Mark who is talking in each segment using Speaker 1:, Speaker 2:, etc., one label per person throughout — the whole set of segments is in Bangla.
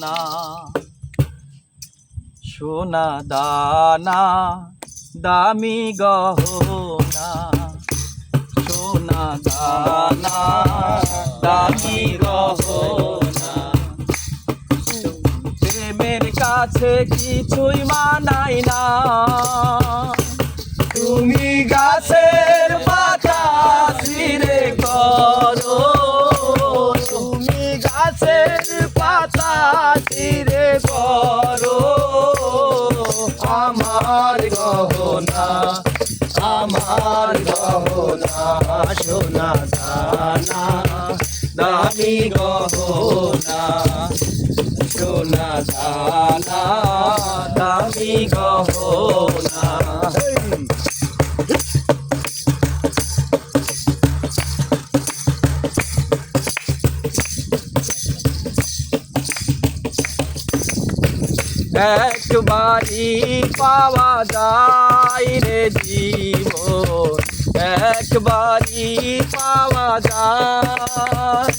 Speaker 1: গহনা সোনা দানা, দামি গহনা। সোনা দানা, দামি গহনা। প্রেমের কাছে কিছুই মানাই না। তুমি গাছের গহনা সোনা দানা দামি গহনা সোনা দানা দামি গহনা। একবারই পাওয়া যায় রে জীবন। একবারই পাওয়া যায়।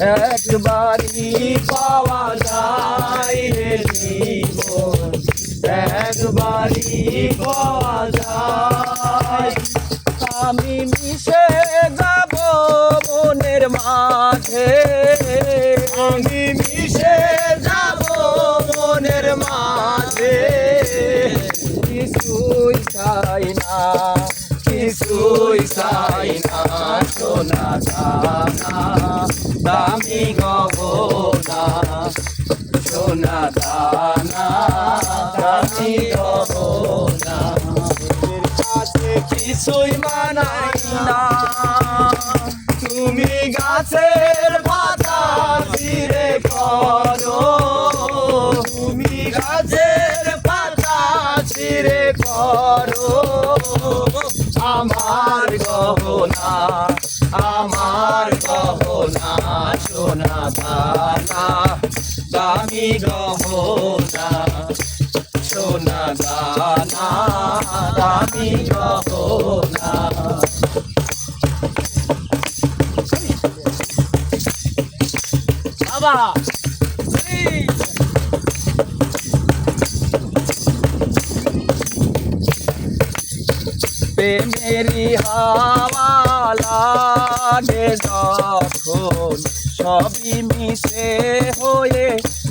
Speaker 1: একবারই পাওয়া যায় রে জীবন। একবারই পাওয়া যায়। আমি মিশে যাব মনের মাঝে। আমি মিশে যাব মনের মাঝে। কিছুই চাই না। কিছুই চাই না, সোনা দানা, দামি গহনা, সোনা দানা, দামি গহনা। কাছে কিছুই মানাই না, তুমি গাছের আমার গহনা সোনা দানা দামি গহনা সোনা দানা দামি গহনা। বাবা! প্রেমেরি হাওয়া যখন সবই মিশে হয়ে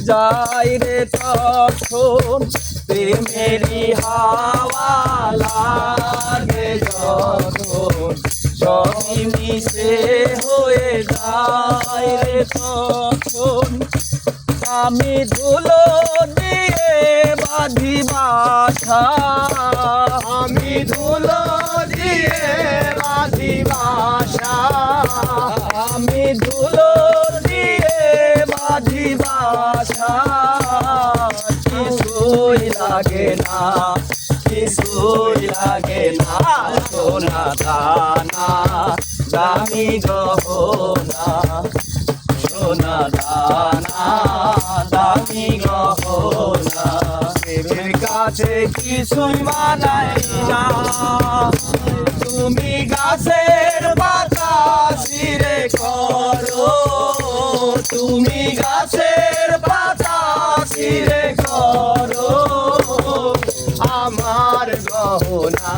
Speaker 1: যায় রে তখন প্রেমেরি হাওয়া যখন সবই মিশে হয়ে যায় রে তখন, আমি ধুলো দিয়ে বাঁধি বাসা, আমি ধুলো আমি ধুলো দিয়ে বাঁধি বাসা, কিছুই লাগে না, কিছুই লাগে না সোনা দানা, দামি গহনা, সোনা দানা, দামি গহনা। প্রেমের কাছে কিছুই মানাই না, তুমি গাছের পাতা ছিঁড়ে করো, তুমি গাছের পাতা চিরে করো। আমার গহনা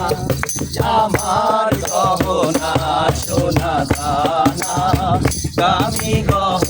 Speaker 1: আমার গহনা, সোনা দানা আমি গহনা।